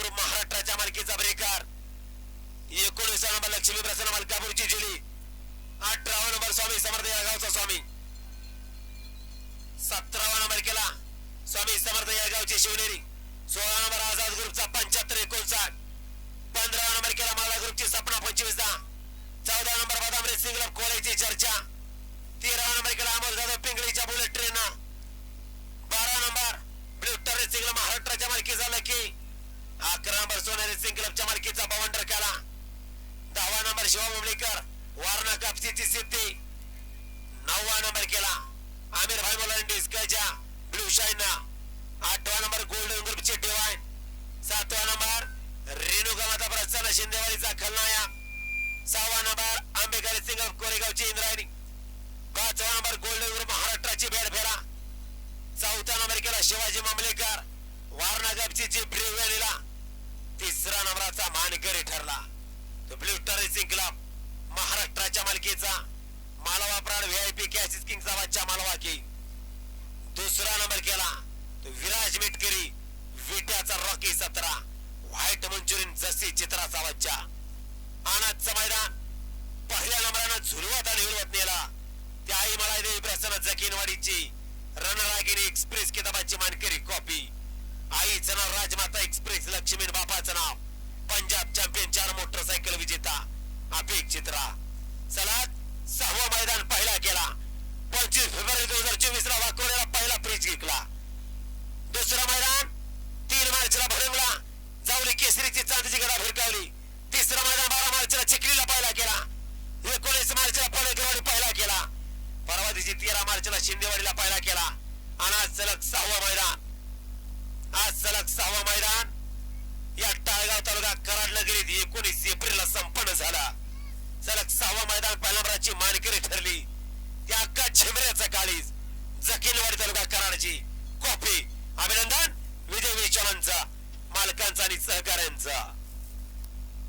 प्रसन्नापूर महाराष्ट्राच्या मालकीचा ब्रेकार एकोणीसा नंबर लक्ष्मी प्रसन्न मलकापूरची जिली अठरावा नंबर स्वामी समर्थ यागावचा स्वामी. सतरावा नंबर केला. स्वामी समर्थ यागावची शिवनेरी. सोळा नंबर आझाद ग्रुपचा पंच्याहत्तर एकोणसाठ. पंधरावा नंबर केला माला ग्रुपची सपना पंचवीसदा. चौदा नंबर बदाम रेसिंग क्लब कोलेची चर्चा. अकरा सिंग क्लबच्या मालकीचा पवन टरकाला दहावा नंबर शिवा मुंबळीकर वारणा कापसीची सिद्धी. नववा नंबर केला. आमिर भाई मोलांडी स्कायच्या ब्लू शाईन आठवा नंबर गोल्डन ग्रुपची डिवाइन सातवा नंबर रेणुका माता प्रसन्न शिंदेवाडीचा खलनाया सहावा नंबर आंबेकरी सिंग कोरेगावची इंद्रायणी. पाचवा नंबर गोल्डन ग्रुप महाराष्ट्राची भेट फेरा. चौथा नंबर केला शिवाजी मामलेकर. वारणा गपची ब्रेव तिसरा नंबराचा मानकरी ठरला. तो ब्ल्यू स्टार रेसिंग क्लब महाराष्ट्राच्या मालकीचा. मालवा प्राण व्हीआयपी कॅसिस किंगचा बच्चा मालवा किंग दुसरा नंबर केला तो विराज मिटकरी विट्याचा रॉकी सतरा व्हाईट मंचुरियन जसी चित्राचा बच्चा आनंदचं मैदान. पहिल्या नंबरानं झुलवत आणि हिरवत नेला. त्याही मला देवी प्रसन्न जकीनवाडीची. रणरागिरी एक्सप्रेस किताबाची मानकरी कॉपी आईचं नाव राजमाता एक्सप्रेस लक्ष्मी बापाचं नाव. पंजाब चॅम्पियन चार मोटरसायकल विजेता. अपेक्षित सलाद सहावा मैदान पहिला केला. पंचवीस फेब्रुवारी दोन हजार चोवीस ला वाकोड्याला पहिला फ्रीज जिंकला दुसरा मैदान तीन मार्चला भडंगला जावली केसरीची चांदीची गदा भिरकावली तिसरा मैदान बारा मार्चला चिखलीला पहिला केला. एकोणीस मार्चला पडेकरवाडी पहिला केला. परवा दिवशी तेरा मार्चला शिंदेवाडीला पहिला केला. नगरीत एकोणीस एप्रिलला संपन्न झाला. सलग सहावा मैदान पहिल्या मानकरी ठरली. त्या अक्का झेमऱ्याचा काळीज जखीलवाडी तालुका कराडची. कॉफी अभिनंदन विजय विचारांचा मालकांचा आणि सहकाऱ्यांचा.